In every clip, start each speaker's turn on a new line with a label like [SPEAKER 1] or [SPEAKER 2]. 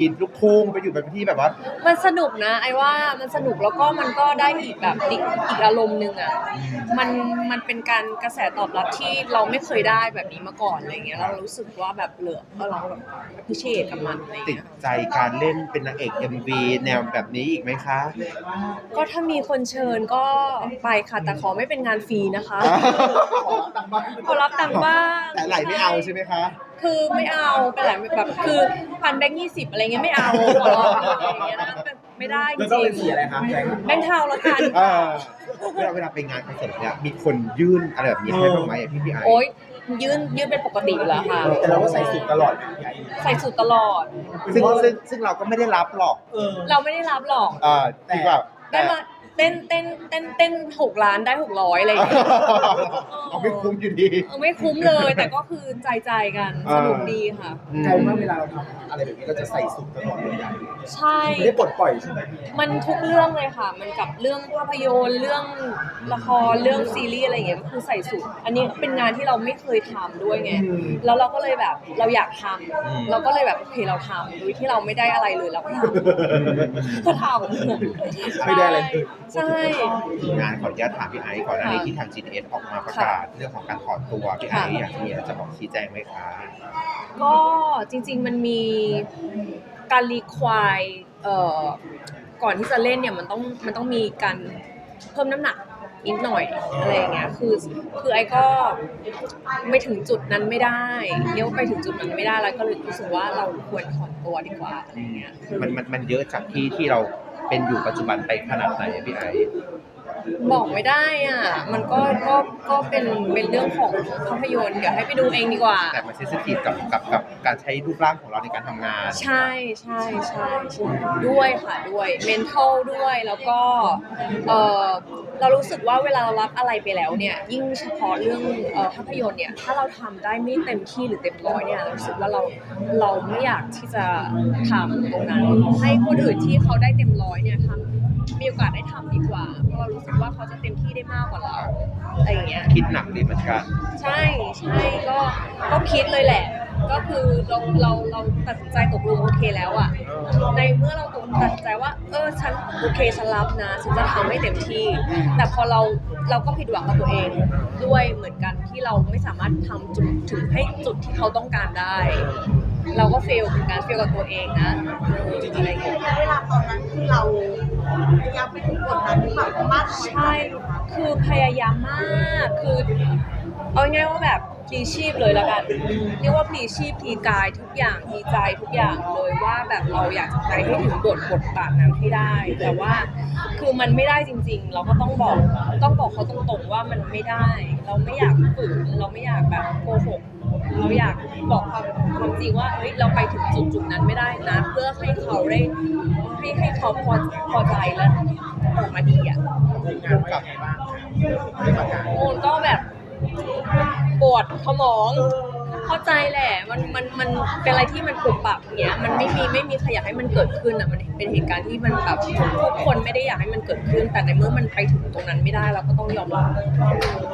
[SPEAKER 1] กินลูกทุ่งไปอยู่แบบที่แบบว่า
[SPEAKER 2] มันสนุกนะ ไอ้ว่ามันสนุกแล้วก็มันก็ได้อีกแบบอีกอีกอารมณ์หนึ่งอะมันมันเป็นการกระแสตอบรับที่เราไม่เคยได้แบบนี้มาก่อนอะไรเงี้ยเรารู้สึกว่าแบบเหลือเราแบบพิเศษกับมันอะไร
[SPEAKER 1] ติด
[SPEAKER 2] เงี้ย
[SPEAKER 1] ใจการเล่นเป็นนางเอก MV แนวแบบนี้อีกไหมคะ
[SPEAKER 2] ก็ถ้ามีคนเชิญก็ไปค่ะแต่ขอไม่เป็นงานฟรีนะคะ ขอรับตังค์บ้าง
[SPEAKER 1] แต่ไหลไม่เอาใช่ไหมคะ
[SPEAKER 2] คือไม่เอาเป็นหลายแบบคือพันแบงค์ยี่สิบอะไรเงี้ยไม่เอาขอร้องอะไรอย่างเงี้ยนะแบบไม่ได้จ
[SPEAKER 3] แล้วก็
[SPEAKER 2] ริ
[SPEAKER 3] เป็น
[SPEAKER 2] ง
[SPEAKER 3] สีอะไรครับแบงค์
[SPEAKER 2] ๆแบงค์เทาละกัน
[SPEAKER 1] เออเวลาเวลาไปงานคอนเสิร์ตเนี่ยมีคนยื่นอะไรแบบนี้ให้บ้างไหมอะพี่พี่ไอ
[SPEAKER 2] โอ๊ยยื่นยื่นเป็นปกติอยู่แล้วค่ะ
[SPEAKER 3] แต่เราก็ใส่สุดตลอด
[SPEAKER 2] ใส่สูตรตลอด
[SPEAKER 1] ซึ่งซึ่งซึ่งเราก็ไม่ได้รับหรอก
[SPEAKER 3] เออ
[SPEAKER 2] เราไม่ได้รับหรอก
[SPEAKER 1] เออจริงเปล่า
[SPEAKER 2] ได้มา เต้นเต้นเต้นเต้นหกล้านได้หกร้อยอะไรอย่างเงี้ย
[SPEAKER 1] เอาไม่คุ้มอยู่ดี
[SPEAKER 2] เออไม่คุ้มเลย แต่ก็คือใจใจๆกัน
[SPEAKER 1] อ่า
[SPEAKER 2] สนุกดีค่ะ
[SPEAKER 3] กลายเป็นว่าเวลาเราทำอะไรแบบนี้เราจะใส่สุดตลอดเลยอะ
[SPEAKER 2] ใช่
[SPEAKER 3] ไม่ได้ปลดปล่อยใช่ไหม
[SPEAKER 2] มันทุกเรื่องเลยค่ะ มันกับเรื่องภาพยนตร์เรื่องละครเรื่องซีรีส์อะไรอย่างเงี้ยมันคือใส่สุด อันนี้เป็นงานที่เราไม่เคยทำด้วยไงแล้วเราก็เลยแบบเราอยากทำ
[SPEAKER 1] อืม
[SPEAKER 2] เราก็เลยแบบโอเคเราทำโดยที่เราไม่ได้อะไรเลยเราก็ทำก็ทำ
[SPEAKER 3] ไม่ได้อะไรเลย
[SPEAKER 2] ใช่
[SPEAKER 1] งานขออนุญาตถามพี่ไอซ์ก่อนหน้านี้ที่ทาง GDS ออกมาประกาศเรื่องของการถอนตัวพี่ไอซ์อยากจะมีอะไรจะบอกชี้แจงไหมคะ
[SPEAKER 2] ก็จริง ๆ มันมีการรีควายก่อนที่จะเล่นเนี่ยมันต้องมันต้องมีการเพิ่มน้ำหนักนิดหน่อยอะไรอย่างเงี้ย คือคือไอ้ก็ไม่ถึงจุดนั้นไม่ได้เรียกว่าไปถึงจุดนั้นไม่ได้แล้วก็เลยรู้สึกว่าเราควรถอนตัวดีกว่าอะไรอย่างเงี้ย
[SPEAKER 1] มันมันมันเยอะจากที่ที่เรา เป็นอยู่ปัจจุบันไปขนาดไหนพี่ไอซ์
[SPEAKER 2] บอกไม่ได้อะ มันก็ก็ก็เป็นเป็นเรื่องของภาพยนตร์เดี๋ยวให้ไปดูเองดีกว่า
[SPEAKER 1] แต่มันเซนซิทีฟกับกับกับการใช้รูปร่างของเราในการทำงาน
[SPEAKER 2] ใช่ใช่ใช่ใช่ด้วยค่ะด้วย mental ด้วยแล้วก็เออเรารู้สึกว่าเวลาเรารับอะไรไปแล้วเนี่ย ยิ่งเฉพาะเรื่องเอ่อภาพยนตร์เนี่ย ถ้าเราทำได้ไม่เต็มที่หรือเต็มร้อยเนี่ยเรารู้สึกว่าเราเราไม่อยากที่จะทำตรงนั้นให้คนอื่นที่เขาได้เต็มร้อยเนี่ยทำ มีโอกาสได้ทำดีกว่า เพราะเรารู้สึกว่าเขาจะเต็มที่ได้มากกว่าเราอะไรอย่างเงี้ย
[SPEAKER 1] คิดหนักดีเหมือนกัน
[SPEAKER 2] ใช่ใช่ก็ก็คิดเลยแหละ ก็คือเราเราเราตัดสินใจตกลงโอเคแล้วอะในเมื่อเราตกตัดสินใจว่าเออฉันโอเคฉันรับนะฉันจะทำให้เต็มที่ แต่พอเราเราก็ผิดหวังกับตัวเองด้วยเหมือนกันที่เราไม่สามารถทำจุดถึงให้จุดที่เขาต้องการได้ เราก็เฟลเหมือนกันเฟลกับตัวเองนะเอออะไรอย่างเงี้ย
[SPEAKER 4] เวลาตอนนั้นคือเราพยายามไปถึงบทนั้นหรือเปล่ามากน้อย
[SPEAKER 2] ใช่ คือพยายามมาก คือเอาง่ายๆว่าแบบ พลีชีพเลยแล้วกันเรียกว่าพลีชีพพลีกายทุกอย่างพลีใจทุกอย่างเลยว่าแบบเราอยากจะไปให้ถึงบทบทบาทนั้นให้ได้ แต่ว่าคือมันไม่ได้จริง ๆ เราก็ต้องบอกต้องบอกเขาตรงๆว่ามันไม่ได้ เราไม่อยากฝืนเราไม่อยากแบบโกหกเราอยากบอกความความจริงว่าเฮ้ยเราไปถึงจุดจุดๆนั้นไม่ได้นะ เพื่อให้เขาได้ให้ให้เขาพอพอใจและออกมาดีอะ
[SPEAKER 3] ทีมงานว่ายังไงบ้างได้ประกาศ
[SPEAKER 2] โอนก็แบบ ปวดสมองเข้าใจแหละ มันมันมันเป็นอะไรที่มันปรับปรับอย่างเงี้ย มันไม่มีไม่มีใครอยากให้มันเกิดขึ้นอะ มันเป็นเหตุการณ์ที่มันแบบทุกคนไม่ได้อยากให้มันเกิดขึ้น แต่ในเมื่อมันไปถึงตรงนั้นไม่ได้เราก็ต้องยอมรับ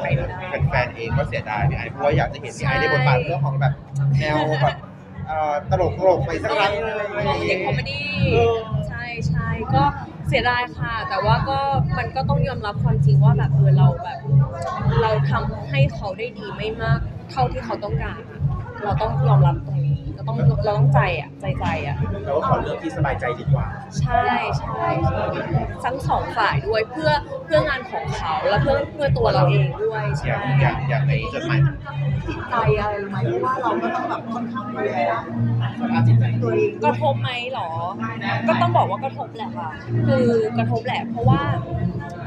[SPEAKER 2] ไปไม่ได้
[SPEAKER 1] แฟนๆเองก็เสียดายพี่ไอซ์เพราะว่าอยากจะเห็นพี่ไอซ์ในบทบาทเรื่องของแบบแนวแบบเอ่อตลกตลกๆไปสักครั้งอะไรอย่าง
[SPEAKER 2] ของเด็กคอมเม
[SPEAKER 1] เงี้ย
[SPEAKER 2] ดี้ใช่ใช่ก็ เสียดายค่ะ แต่ว่าก็มันก็ต้องยอมรับความจริงว่าแบบเออเราแบบ เราทำให้เขาได้ดีไม่มาก เท่าที่เขาต้องการอะเราต้องยอมรับตรง ต้องเราต้องใจอะใจใจอะ
[SPEAKER 3] เราก็ขอเลือกที่สบายใจดีกว่า
[SPEAKER 2] ใช่ใช่ใช่ทั้งสองฝ่ายด้วยเพื่อเพื่องานของเขาและเพื่อเพื่อตัวเราเองด้วย
[SPEAKER 1] อ
[SPEAKER 2] ใช่
[SPEAKER 1] ย่างอย่างอย่างในจดหมาย
[SPEAKER 4] จิตใจอะไรไหมเพราะว่าเราก็ต้องแบบค่อนข้างดูแล
[SPEAKER 3] สภาพจิตใจ
[SPEAKER 4] ตัวเอง
[SPEAKER 2] กระทบไหมหรอ ก็ต้องบอกว่ากระทบแหละค่ะคือกระทบแหละเพราะว่า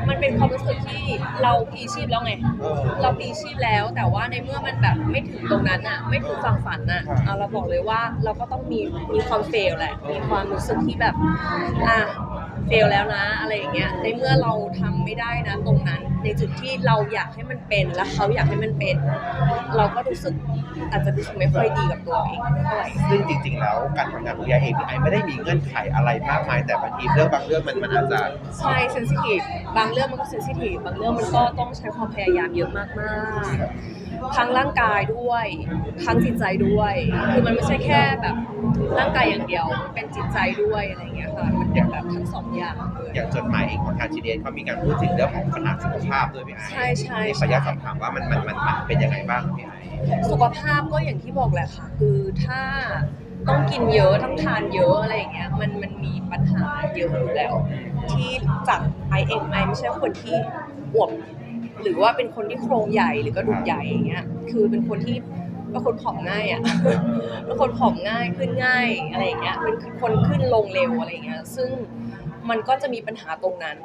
[SPEAKER 2] มันเป็นความรู้สึกที่เราพลีชีพแล้วไง
[SPEAKER 3] เออ
[SPEAKER 2] เราพลีชีพแล้วแต่ว่าในเมื่อมันแบบไม่ถึงตรงนั้นอะ ไม่ถึงฝั่งฝันอะเอาเราบอกเลยว่าเราก็ต้องมีมีความเฟลแหละ มีความรู้สึกที่แบบอะ เฟลแล้วนะอะไรอย่างเงี้ยในเมื่อเราทำไม่ได้นะตรงนั้น ในจุดที่เราอยากให้มันเป็นและเขาอยากให้มันเป็น เราก็รู้สึกอาจจะรู้สึกไม่ค่อยดีกับตัวเองเท่าไหร่
[SPEAKER 1] ซึ่งจริง ๆ แล้วการทำงานของพี่ไอซ์เองพี่ไอซ์ไม่ได้มีเงื่อนไขอะไรมากมายแต่บางทีเรื่องบางเรื่องมันมันอาจจะ
[SPEAKER 2] ใช่เซนซิทีฟบางเรื่องมันก็เซนซิทีฟบางเรื่องมันก็ต้องใช้ความพยายามเยอะมากๆ ทั้งร่างกายด้วย ทั้งจิตใจด้วย คือมันไม่ใช่แค่แบบร่างกายอย่างเดียวมันเป็นจิตใจด้วยอะไรอย่างเงี้ยค่ะ มันเป็นแบบทั้งสองอย่างเลย
[SPEAKER 1] อย่างจดหมายเองของทาง GDS เขามีการพูดถึงเรื่องของปัญหาสุขภาพด้วยพี่ไอซ์
[SPEAKER 2] ใช่ใช่
[SPEAKER 1] ขออนุญาตสอบถามว่ามันมันมันมันเป็นยังไงบ้างพี่ไอซ์
[SPEAKER 2] สุขภาพก็อย่างที่บอกแหละค่ะ คือถ้าต้องกินเยอะต้องทานเยอะอะไรอย่างเงี้ยมันมันมีปัญหาเยอะอยู่แล้ว ที่จากไอเองไอไม่ใช่คนที่อวบ หรือว่าเป็นคนที่โครงใหญ่หรือกระดูกใหญ่อย่างเงี้ยคือเป็นคนที่เป็นคนผอมง่ายอะเป็นคนผอมง่ายขึ้นง่ายอะไรอย่างเงี้ยเป็นคนขึ้นลงเร็วอะไรอย่างเงี้ยซึ่งมันก็จะมีปัญหาตรงนั้น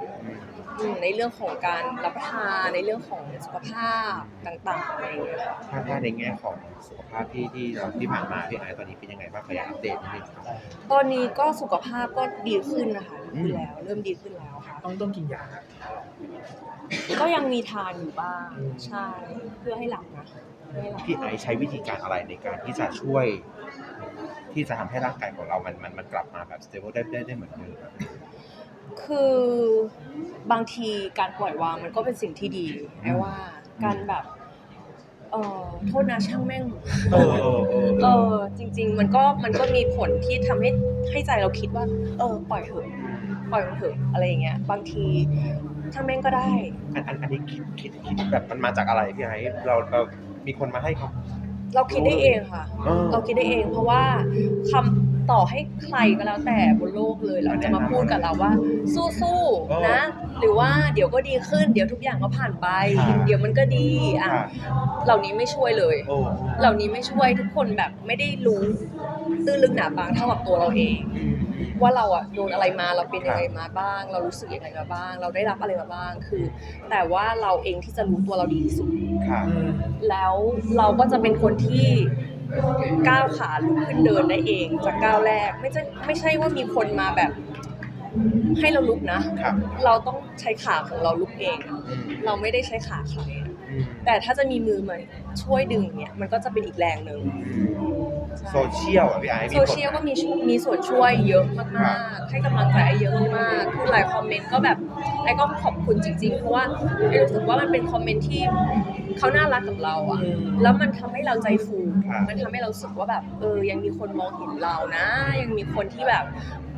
[SPEAKER 2] อืมในเรื่องของการรับประทานในเรื่องของสุขภาพต่างๆอะไรอย่างเงี้ยค่ะ
[SPEAKER 1] ถ้าถ้าในแง่ของสุขภาพที่ที่เราที่ผ่านมาพี่ไอซ์ตอนนี้เป็นยังไงบ้างขออนุญาตอัปเดตนิดนึงครับ
[SPEAKER 2] ตอนนี้ก็สุขภาพก็ดีขึ้นนะคะดีขึ้น
[SPEAKER 1] อืม
[SPEAKER 2] แล้ว เริ่มดีขึ้นแล้วค่ะ
[SPEAKER 3] ต้องต้องกินยา
[SPEAKER 2] ก็ยังมีทานอยู่บ้างใช่เพื่อให้หลับนะเพื่อให้หลับ
[SPEAKER 1] พี่ไอซ์ใช้วิธีการอะไรในการที่จะช่วย ที่จะทำให้ร่างกายของเรามันมันมันกลับมาแบบสเตเบิลได้ได้ได้เหมือนเดิมอะ
[SPEAKER 2] คือบางทีการปล่อยวางมันก็เป็นสิ่งที่ดีไอ้ว่าการแบบเออโทษนะช่างแม่ง
[SPEAKER 1] เออเออเออ
[SPEAKER 2] เออจริง ๆ มันก็มันก็มีผลที่ทำให้ให้ใจเราคิดว่า เออ ปล่อยเถอะปล่อยมันเถอะอะไรอย่างเงี้ยบางที ช่างแม่งก็ได้
[SPEAKER 1] อันอันอันนี้คิดคิดคิดแบบมันมาจากอะไรพี่ไอซ์เราเรามีคนมาให้เขา
[SPEAKER 2] เราคิดได้เองค่ะ
[SPEAKER 1] เออ
[SPEAKER 2] เราคิดได้เองเพราะว่าคำต่อให้ใครก็แล้วแต่บนโลกเลยเราจะมาพูดกับเราว่า สู้ๆนะ หรือว่าเดี๋ยวก็ดีขึ้น เดี๋ยวทุกอย่างก็ผ่านไปเดี๋ยวมันก็ดีอะ
[SPEAKER 1] ค่ะ
[SPEAKER 2] เหล่านี้ไม่ช่วยเลย
[SPEAKER 1] โอ้
[SPEAKER 2] เหล่านี้ไม่ช่วยทุกคนแบบไม่ได้รู้ตื้นลึกหนาบางเท่ากับตัวเราเอง
[SPEAKER 1] อืม
[SPEAKER 2] ว่าเราอะโดนอะไรมาเราเป็นยังไงมาบ้าง เรารู้สึกยังไงมาบ้าง เราได้รับอะไรมาบ้างคือ แต่ว่าเราเองที่จะรู้ตัวเราดีที่สุด
[SPEAKER 1] ค่ะ
[SPEAKER 2] แล้วเราก็จะเป็นคนที่ก้าวขาลุกขึ้นเดินได้เองจากก้าวแรก ไม่ใช่ไม่ใช่ว่ามีคนมาแบบ ให้เราลุกนะ
[SPEAKER 1] ครับ
[SPEAKER 2] เราต้องใช้ขาของเราลุกเอง
[SPEAKER 1] อืม
[SPEAKER 2] เราไม่ได้ใช้ขาใครอะ
[SPEAKER 1] อืม
[SPEAKER 2] แต่ถ้าจะมีมือมาช่วยดึงเนี่ยมันก็จะเป็นอีกแรงหนึ่งใช่
[SPEAKER 1] โซเชียลอะพี่ไอซ์มี
[SPEAKER 2] โซ
[SPEAKER 1] ผล
[SPEAKER 2] เชียลก็มีมีส่วนช่วยเยอะมากๆ ให้กำลังใจไอ้เยอะมากๆ คือหลายคอมเมนต์ก็แบบไอ้ก็ขอบคุณจริงๆ เพราะว่าไอ้รู้สึกว่ามันเป็นคอมเมนต์ที่เขาน่ารักกับเราอะแล้วมันทำให้เราใจฟู
[SPEAKER 1] ครับ
[SPEAKER 2] มันทำให้เรารู้สึกว่าแบบเออยังมีคนมองเห็นเรานะ ยังมีคนที่แบบ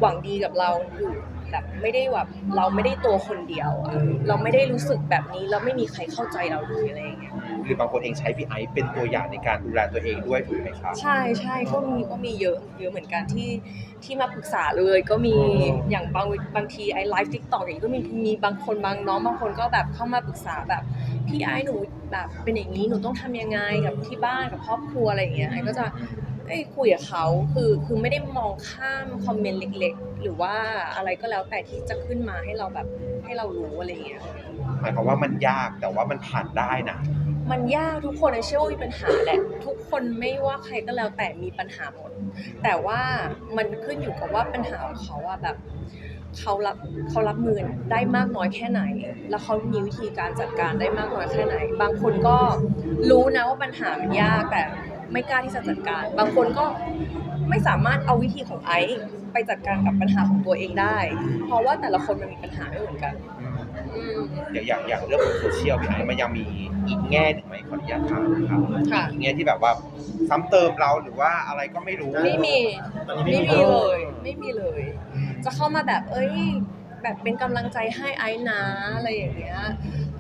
[SPEAKER 2] หวังดีกับเราอยู่แบบไม่ได้แบบเราไม่ได้ตัวคนเดียวอะเราไม่ได้รู้สึกแบบนี้แล้วไม่มีใครเข้าใจเราเลยอะไรอย่างเงี้ย
[SPEAKER 1] ห รือบางคนเองใช้พี่ไอซ์เป็นตัวอย่างในการดูแลตัวเองด้วยถูกไหมครับ
[SPEAKER 2] ใช่ใช่ก็มีก็มีเยอะเยอะเหมือนกันที่ที่มาปรึกษาเลยก็มี
[SPEAKER 1] อ๋อ
[SPEAKER 2] อ
[SPEAKER 1] อ
[SPEAKER 2] ย่างบางบางทีไอไลฟ์ทิกตอกอย่างนี้ก็มีมีบางคนบางน้องบางคนก็แบบเข้ามาปรึกษาแบบพี่ไอหนูแบบเป็นอย่างนี้หนูต้องทำยังไงกับที่บ้านกับครอบครัวอะไรอย่างเงี้ยไอก็จะเอ้ยคุยกับเขาคือคือไม่ได้มองข้ามคอมเมนต์เล็ก ๆ หรือว่าอะไรก็แล้วแต่ที่จะขึ้นมาให้เราแบบให้เรารู้อะไรอย่างเงี้ย
[SPEAKER 1] หมายความว่ามันยากแต่ว่ามันผ่านได้นะ
[SPEAKER 2] มันยากทุกคนเชื่อว่ามีปัญหาแหละทุกคนไม่ว่าใครก็แล้วแต่มีปัญหาหมด แต่ว่ามันขึ้นอยู่กับว่าปัญหาของเขาอะแบบเขารับเขารับมือได้มากน้อยแค่ไหน แล้วเขามีวิธีการจัดการได้มากน้อยแค่ไหน บางคนก็รู้นะว่าปัญหามันยากแต่ไม่กล้าที่จะจัดการ บางคนก็ไม่สามารถเอาวิธีของไอซ์ไปจัดการกับปัญหาของตัวเองได้ เพราะว่าแต่ละคนมันมีปัญหาไม่เหมือนกัน อืม
[SPEAKER 1] อย่างอย่างอย่างเรื่องของโซเชียลพี่ไอ้มันยังมีอีกแง่หนึ่งไหมขออนุญาตถามนะครับ
[SPEAKER 2] ค่ะ
[SPEAKER 1] อีกแง่ที่แบบว่าซ้ำเติมเราหรือว่าอะไรก็ไม่รู้
[SPEAKER 2] ไม่มี
[SPEAKER 3] ตอนนี้
[SPEAKER 2] ไม่
[SPEAKER 3] ไม่
[SPEAKER 2] มี
[SPEAKER 3] มี
[SPEAKER 2] เลยไม่มีเลย จะเข้ามาแบบเอ้ย แบบเป็นกำลังใจให้ไอ้นะอะไรอย่างเงี้ย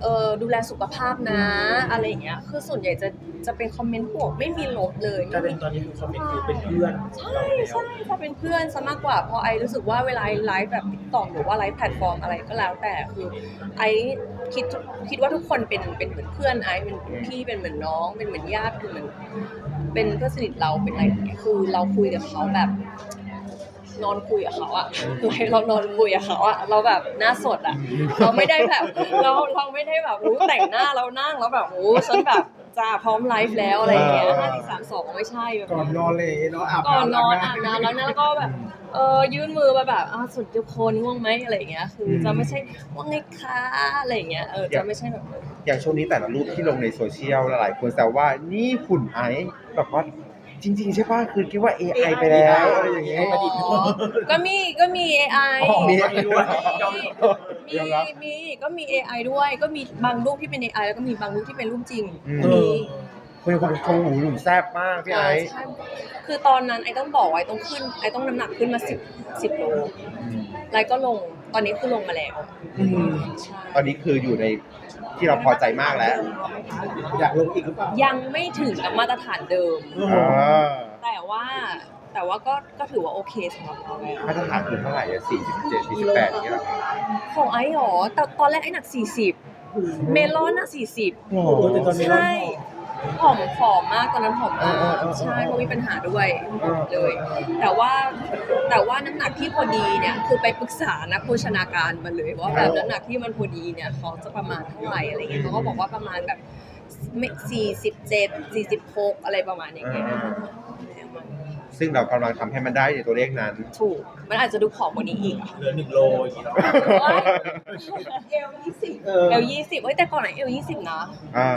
[SPEAKER 2] เออดูแลสุขภาพนะ อะไรอย่างเงี้ย คือส่วนใหญ่จะ จะเป็นคอมเมนต์บวกไม่มีลบเลย
[SPEAKER 3] กลาย
[SPEAKER 2] ไม่
[SPEAKER 3] เป็น
[SPEAKER 2] มี
[SPEAKER 3] ตอนนี้คือคอมเมนต์คือเป็นเพื่อน
[SPEAKER 2] ใช่
[SPEAKER 3] เราแล้ว
[SPEAKER 2] ใช่ถ้าเป็นเพื่อนซะมากกว่าเพราะไอรู้สึกว่าเวลาไอไลฟ์แบบติ๊กต็อกหรือว่าไลฟ์แพลตฟอร์มอะไรก็แล้วแต่คือไอคิดคิดว่าทุกคนเป็นเป็นเหมือนเพื่อนไอเป็นพี่เป็นเหมือนน้องเป็นเหมือนญาติเป็นเหมือนเป็นเพื่อนสนิทเราเป็นอะไรอย่างเงี้ยคือเราคุยกับเขาแบบนอนคุยกับเขาอะเรานอนคุยกับเขาอะเราแบบหน้าสดอะเราไม่ได้แบบเราเราไม่ได้แบบรู้แต่งหน้าเรานั่งแล้วแบบโอ้ฉันแบบ จ้าพร้อมไลฟ์แล้วอะไรอย่างเงี้ยห้าสี่สามสองไม่ใช่แบบ
[SPEAKER 3] ก่อนนอนเลยเนาะอาบ
[SPEAKER 2] ก่อนนอนำอาบน้ำแล้วนะแล้วก็แบบเออยื่นมือมาแบบอ่าสุดทุกคนง่วงไหมอะไรอย่างเงี้ย คือจะไม่ใช่ว่าไงคะอะไรอย่างเงี้ยเออจะไม่ใช่แบบนั้น
[SPEAKER 1] อย่างช่วงนี้แต่ละรูปที่ลงในโซเชียลหลายๆคนแซวว่านี่หุ่นไอซ์แบบว่าจริง ๆ ใช่ป่ะคือคิดว่า AI ไปแล้วอะไรอย่างเงี้ย
[SPEAKER 2] อ๋อก็มีก็มี AI
[SPEAKER 1] อ๋อมี
[SPEAKER 3] AI ด้วย
[SPEAKER 2] มี
[SPEAKER 1] ยอมรับ
[SPEAKER 2] มีก็มี AI ด้วย ก็มีบางรูปที่เป็น AI แล้วก็มีบางรูปที่เป็นรูปจริง
[SPEAKER 1] อืม
[SPEAKER 2] มี
[SPEAKER 1] คุณเป็นคนชงหูหนุ่มแซ่บมากพี่ไอ้
[SPEAKER 2] ใช่คือตอนนั้นไอ้ต้องบอกไว้ต้องขึ้นไอ้ต้องน้ำหนักขึ้นมาสิบสิบโลไลก็ลงตอนนี้คือลงมาแล้ว
[SPEAKER 3] อืม
[SPEAKER 2] ใช่
[SPEAKER 1] ตอนนี้คืออยู่ในที่เราพอใจมากแล้ว
[SPEAKER 3] อยากลงอีกหรือเปล่า
[SPEAKER 2] ยังไม่ถึงกับมาตรฐานเดิม
[SPEAKER 3] โอ้โห
[SPEAKER 1] อ่า
[SPEAKER 2] แต่ว่า แต่ว่าก็ก็ถือว่าโอเคสำหรับเราแล้ว
[SPEAKER 1] มาตรฐานคือเท่าไหร่อะสี่สิบเจ็ดสี่สิบแปดอย่างเงี้ยเหรอ
[SPEAKER 2] ของไอ้หรอแต่ตอนแรกไอ้หนัก40เมลอนน่ะ40
[SPEAKER 1] โอ้โห
[SPEAKER 3] แต่ตอนนี้
[SPEAKER 2] ใช่ผอมผอมมากตอนนั้นผอมมาก
[SPEAKER 1] เออเออเออ
[SPEAKER 2] ใช่เพราะมีปัญหาด้วย
[SPEAKER 1] เออ
[SPEAKER 2] เลย แต่ว่าแต่ว่าน้ำหนักที่พอดีเนี่ยคือไปปรึกษานักโภชนาการมาเลยว่าแบบน้ำหนักที่มันพอดีเนี่ยเขาจะประมาณเท่าไหร่อะไรเงี้ยเขาก็บอกว่าประมาณแบบ สี่สิบเจ็ดสี่สิบหกอะไรประมาณอย่างเงี้ย
[SPEAKER 1] ซึ่งเรากำลังทำให้มันได้ในตัวเลขนั้น
[SPEAKER 2] ถูก มันอาจจะดูผอมกว่านี้อีกอะ
[SPEAKER 3] เหลือหนึ่งโลอย่างนี้หรอ
[SPEAKER 4] เอลยี่สิบ
[SPEAKER 3] เออ
[SPEAKER 2] เอลยี่สิบเฮ้ยแต่ก่อนไหนเอลยี่สิบนะ
[SPEAKER 1] อ่า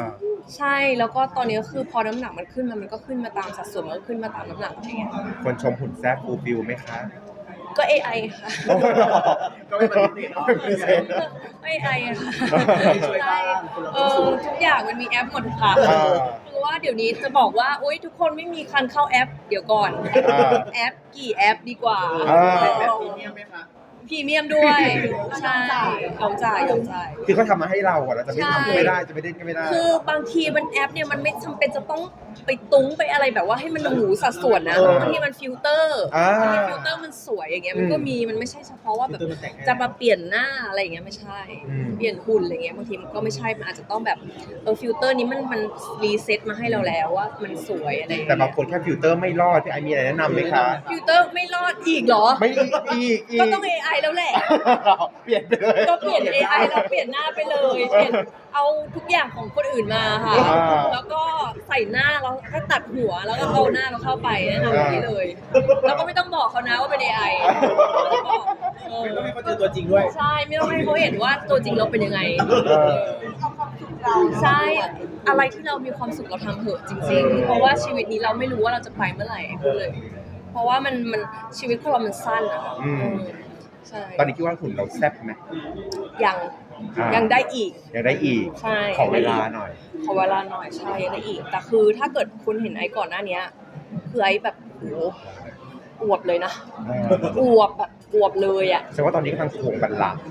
[SPEAKER 2] ใช่แล้วก็ตอนนี้ก็คือพอน้ำหนักมันขึ้นมามันก็ขึ้นมาตามสัดส่วนมันก็ขึ้นมาตามน้ำหนักอย่างเงี้ย
[SPEAKER 1] คนชมหุ่นแซ่บฟูลฟิลไหมคะ
[SPEAKER 2] ก็ AI ค่ะ
[SPEAKER 3] ก็ไม่ปฏิเสธเนาะ
[SPEAKER 1] ไม่ปฏิเสธ
[SPEAKER 2] ไม่ AI ค่ะ
[SPEAKER 3] ช่วยบ้างคนละ
[SPEAKER 2] เอ
[SPEAKER 3] ค
[SPEAKER 2] อน
[SPEAKER 3] สูง
[SPEAKER 2] ทุกอย่างมันมีแอปหมดค่ะ
[SPEAKER 1] อ่า
[SPEAKER 2] คือว่าเดี๋ยวนี้จะบอกว่าโอ๊ยทุกคนไม่มีคันเข้าแอป เดี๋ยวก่อน
[SPEAKER 1] อ่า
[SPEAKER 2] แอปกี่แอปดีกว่า
[SPEAKER 1] อ่า
[SPEAKER 3] แบบพรีเมียมไหมคะ
[SPEAKER 2] พรีเมียมด้วย ใช่ยอมจ่ายยอมจ่าย
[SPEAKER 1] คือเขาทำมาให้เราอะเราจะไม่
[SPEAKER 2] ใช่
[SPEAKER 1] ทำก็ไม่ได้จะไม่เล่นก็ไม่ได้
[SPEAKER 2] คือบางทีมันแอปเนี่ยมันไม่จำเป็นจะต้องไปตุ้งไปอะไรแบบว่าให้มันหนูสัดส่วนนะ
[SPEAKER 1] เออ
[SPEAKER 2] บางทีมันฟิลเตอร์
[SPEAKER 1] อ่า
[SPEAKER 2] บางทีฟิลเตอร์มันสวยอย่างเงี้ยมันก็
[SPEAKER 1] อืม
[SPEAKER 2] มีมันไม่ใช่เฉพาะว่าแบบ
[SPEAKER 3] ฟิลเตอร์มันแต่งให้
[SPEAKER 2] จะมาเปลี่ยนหน้าอะไรอย่างเงี้ยไม่ใช่
[SPEAKER 1] อืม
[SPEAKER 2] เปลี่ยนหุ่นอะไรเงี้ยบางทีมันก็ไม่ใช่มันอาจจะต้องแบบเออฟิลเตอร์นี้มันมันรีเซ็ตมาให้เราแล้วว่ามันสวยอะไรอย่เย
[SPEAKER 1] แต่บางคนแค่ฟิลเตอร์ไม่รอดพี่ไอมีอะไรแนะนำไหมคะ
[SPEAKER 2] ฟิลเตอร์ไม่รอดอีกเหรอ
[SPEAKER 1] ไม่อีกอีกอีก
[SPEAKER 2] ก็ต้อง AI แล้วแหละ
[SPEAKER 1] เปลี่ยนไปเลย
[SPEAKER 2] ก็เปลี่ยน AI แล้วเปลี่ยนหน้าไปเลยเปลี่ยนเอาทุกอย่างของคนอื่นมาค่ะ
[SPEAKER 1] อ่า
[SPEAKER 2] แล้วก็ใส่หน้าแล้วก็ตัดหัวแล้วก็เอาหน้าเราเข้าไปแนะนำอย่างนี้เลย แล้วก็ไม่ต้องบอกเขานะว่าเป็น AI แล้วก็เออ
[SPEAKER 3] ไม่ต้องให้เขาเจอตัวจริงด้วย
[SPEAKER 2] ใช่ไม่ต้องให้เขาเห็นว่าตัวจริงเราเป็นยังไง
[SPEAKER 1] เออ
[SPEAKER 4] เอาความสุขเรา
[SPEAKER 2] ใช่อะไรที่เรามีความสุขเราทำเถอะจริง ๆ เพราะว่าชีวิตนี้เราไม่รู้ว่าเราจะไปเมื่อไหร่พูดเลย เพราะว่ามันมันชีวิตของเรามันสั้นอะค่ะ
[SPEAKER 1] อืม
[SPEAKER 2] เออ ใช่
[SPEAKER 1] ตอนนี้คิดว่าหุ่นเราแซ่บไหม
[SPEAKER 2] ยัง
[SPEAKER 1] อ่ายั
[SPEAKER 2] ยังได้อีก
[SPEAKER 1] ยังได้อีก
[SPEAKER 2] ใช่
[SPEAKER 1] ขอเวลาหน่อย
[SPEAKER 2] ขอเวลาหน่อยใช่ยังได้อีก แต่คือถ้าเกิดคุณเห็นไอ้ก่อนหน้าเนี้ยคือไอ้แบบโหอวบเลยนะอวบแบบอวบเลยอะ
[SPEAKER 1] แสดงว่าตอนนี้กำลังทวงบัลลังก์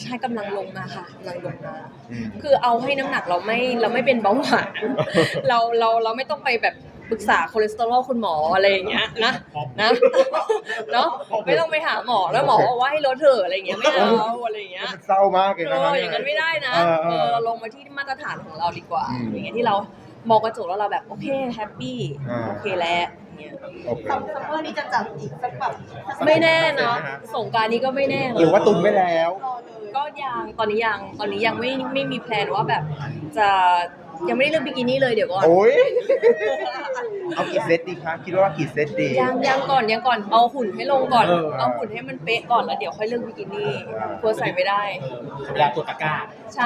[SPEAKER 2] ใช่กำลังลงมาค่ะกำลังลงมา
[SPEAKER 1] อืม
[SPEAKER 2] คือเอาให้น้ำหนักเราไม่เราไม่เป็นเบาหวาน เราเราเราไม่ต้องไปแบบ ปรึกษาคอเลสเตอรอลคุณหมออะไรอย่างเงี้ยนะนะเนาะไม่ต้องไปหาหมอแล้วหมอบอกว่าให้ลดเถอะอะไรอย่างเงี้ยไม่เอาอะไรอย่างเงี้ย
[SPEAKER 1] มันเศร้ามากเลย
[SPEAKER 2] เอ
[SPEAKER 1] นะ
[SPEAKER 2] ออย่างนั้นไม่ได้นะ
[SPEAKER 1] เออเอ
[SPEAKER 2] เอ
[SPEAKER 1] อ
[SPEAKER 2] อเราลงมาที่มาตรฐานของเราดีกว่า
[SPEAKER 1] อืม
[SPEAKER 2] อย่างเงี้ยที่เรามองกระจกแล้วเราแบบโอเคแฮปปี้
[SPEAKER 1] อ่า
[SPEAKER 2] โอเคแล้วอย่างเงี้ย
[SPEAKER 1] โอเค
[SPEAKER 4] ซัมเมอร์นี้จะจัดอีกสักแบบ
[SPEAKER 2] ไม่แน่เนาะสงกรารนี้ก็ไม่แน่
[SPEAKER 1] หรือว่าตุนไว้แล้ว
[SPEAKER 4] รอเลย
[SPEAKER 2] ก็ยังตอนนี้ยังตอนนี้ยังไม่ไม่มีแพลนว่าแบบจะ ยังไม่ได้เลือกบิกินี่เลยเดี๋ยวก่อน
[SPEAKER 1] โอ้ยเอากี่เซตดีคะคิดว่ากี่เซตดี
[SPEAKER 2] ยังยังก่อนยังก่อนเอาหุ่นให้ลงก่อน
[SPEAKER 3] เออ
[SPEAKER 2] เอาหุ่นให้มันเป๊ะก่อนแล้วเดี๋ยวค่อยเลือกบิกินี่กลัวใส่ไม่ได้
[SPEAKER 3] เวลากดตะกร้า
[SPEAKER 2] ใช่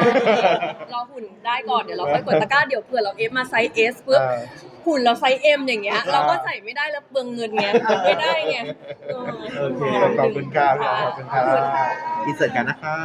[SPEAKER 2] รอหุ่นได้ก่อนเดี๋ยวเราค่อยกดตะกร้าเดี๋ยวเผื่อเราเอฟมาไซส์เอสปุ๊บ
[SPEAKER 1] เออ
[SPEAKER 2] หุ่นเราไซส์เอ็มอย่างเงี้ย
[SPEAKER 1] อ่า
[SPEAKER 2] เราก็ใส่ไม่ได้แล้วเปลืองเงินไงไม่ได้ไงเออ
[SPEAKER 1] โอเคขอบคุณค่ะขอบคุณค่ะอินเสิร์ตกันนะคะ